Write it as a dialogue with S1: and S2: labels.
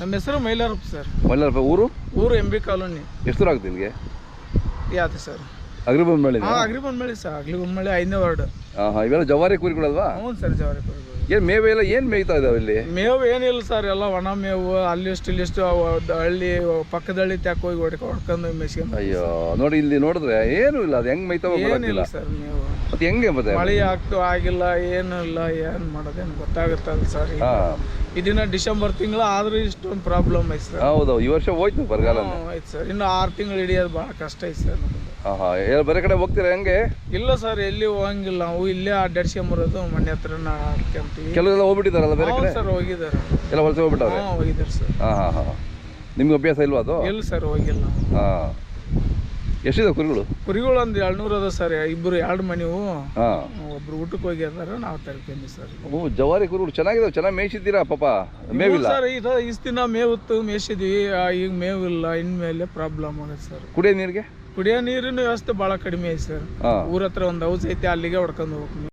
S1: ನಮ್ಮ ಹೆಸರು
S2: ಮೈಲಾರಪ್ಪ ಸರ್.
S1: ಮೈಲಾರಪ್ಪ ಊರು?
S2: ಊರು ಎಂ ಬಿ ಕಾಲೋನಿ.
S1: ಎಷ್ಟು ದೂರ ಆಗುತ್ತೆ ನಿಮಗೆ?
S2: ಯಾವ್ದು ಸರ್?
S1: ಅಗ್ರಿಬೊಮ್ಮಳಿ
S2: ಹಾಂ ಅಗ್ರಿ ಬಂದ್ಮೇಲೆ ಸರ್. ಅಗ್ರಿ ಬಂದ್ಮೇಲೆ ಐದನೇ ವಾರ್ಡ್.
S1: ಹಾಂ ಹಾಂ ಇವೆಲ್ಲ ಜವಾರಿ ಕುರಿಗಳಲ್ವಾ
S2: ಹ್ಞೂ ಸರ್ ಜವಾರಿ ಕುರಿಗಳು
S1: ಏನು ಮೇವೆಲ್ಲ ಏನು ಮೇಯ್ತಾ ಇದಾವೆ ಇಲ್ಲಿ?
S2: ಮೇವು ಏನಿಲ್ಲ ಸರ್ ಎಲ್ಲ ಒಣ ಮೇವು ಅಲ್ಲಿಷ್ಟು ಇಲ್ಲಿಷ್ಟು ಅವು ದ- ಹಳ್ಳಿ ಪಕ್ಕದ ಹಳ್ಳಿ ತ್ಯಾಕ ಹೋಗಿ ಹೊಡ್ಕೊ ಹೊಡ್ಕೊಂಡು ಮೆಸ್ಕೊಂಡು
S1: ಅಯ್ಯೋ ನೋಡಿ ಇಲ್ಲಿ ನೋಡಿದ್ರೆ ಏನು ಇಲ್ಲ ಅದು ಹೆಂಗ್ ಮೇಯ್ತಾ
S2: ಏನಿಲ್ಲ
S1: ಗೊತ್ತಿಲ್ಲ
S2: ಸರ್ ಮೇವು.
S1: ಮತ್ತೆ ಹೆಂಗೆ ಮತ್ತೆ?
S2: ಮಳೆ ಆಗ್ತು ಆಗಿಲ್ಲ ಏನು ಇಲ್ಲ ಏನು ಮಾಡೋದೇನು ಗೊತ್ತಾಗುತ್ತಲ್ಲ ಸರ್ ಈಗ.
S1: ಹಾಂ.
S2: ಇದನ್ನ ಡಿಸೆಂಬರ್ ತಿಂಗಳು ಆದ್ರೂ ಇಷ್ಟೊಂದು ಪ್ರಾಬ್ಲಮ್ ಐತೆ ಸರ್.
S1: ಹೌದು ಈ ವರ್ಷ ಹೋಯ್ತು ಬರಗಾಲ
S2: ಆಯ್ತು ಐತೆ ಸರ್. ಇನ್ನು ಆರು ತಿಂಗಳು ಹಿಡಿಯೋದು ಭಾಳ ಕಷ್ಟ ಐತೆ ಸರ್ ನಮ್ದು.
S1: ಹಾಂ ಹಾಂ ಎಲ್ಲ ಬೇರೆ ಕಡೆ ಹೋಗ್ತೀರಾ ಹೆಂಗೆ?
S2: ಇಲ್ಲ ಸರ್ ಎಲ್ಲಿ ಹೋಗಂಗಿಲ್ಲ ನಾವು. ಇಲ್ಲೇ ಅಡ್ಡಾಡ್ಸ್ಕೊಂಬರೋದು ಮನೆ ಹತ್ರ ಹಾಕ್ಕೊಂತೀವಿ
S1: ಕೆಲವೆಲ್ಲ ಹೋಗ್ಬಿಟ್ಟಿದಾರಲ್ಲ ಬೇರೆ ಕಡೆ?
S2: ಸರ್ ಹೋಗಿದ್ದಾರೆ.
S1: ಎಲ್ಲ ವಲಸೆ ಹೋಗ್ಬಿಟ್ಟಾರೆ
S2: ಹಾಂ ಹೋಗಿದ್ದಾರೆ ಸರ್.
S1: ಹಾಂ ಹಾಂ ಹಾಂ ನಿಮ್ಗೆ ಅಭ್ಯಾಸ ಇಲ್ವಾ ಅದು?
S2: ಇಲ್ಲ ಸರ್ ಹೋಗಿಲ್ಲ.
S1: ಹಾಂ. ಎಷ್ಟಿದೆ ಕುರಿಗಳು?
S2: ಕುರಿಗಳು ಒಂದು ಏಳ್ನೂರು ಅದ ಸರ್ ಇಬ್ರು ಎರಡು ಮನೆವು
S1: ಹಾಂ.
S2: ಒಬ್ರು ಊಟಕ್ಕೆ ಹೋಗಿ ಅದಾರ ನಾವು ತರ್ತೀನಿ ಸರ್.
S1: ಓ ಜವಾರಿ ಕುರಿಗಳು ಚೆನ್ನಾಗಿದಾವೆ ಚೆನ್ನಾಗಿ ಮೇಯಿಸಿದ್ದೀರಾ ಪಾಪ? ಮೇವಿಲ್ಲ?
S2: ಸರ್ ಇದು ಇಷ್ಟು ದಿನ ಮೇವಿತ್ತು ಮೇಯಿಸಿದ್ವಿ. ಈಗ ಮೇವಿಲ್ಲ ಇನ್ಮೇಲೆ ಪ್ರಾಬ್ಲಮ್ ಆಗತ್ತೆ ಸರ್.
S1: ಕುಡಿಯೋ ನೀರಿಗೆ?
S2: ಕುಡಿಯೋ ನೀರಿನ ವ್ಯವಸ್ಥೆ ಭಾಳ ಕಡಿಮೆ ಐತೆ ಸರ್. ಊರ ಹತ್ರ ಒಂದು ಹೌಸ್ ಐತೆ ಅಲ್ಲಿಗೆ ಹೊಡ್ಕೊಂಡು ಹೋಗ್ಬೇಕು.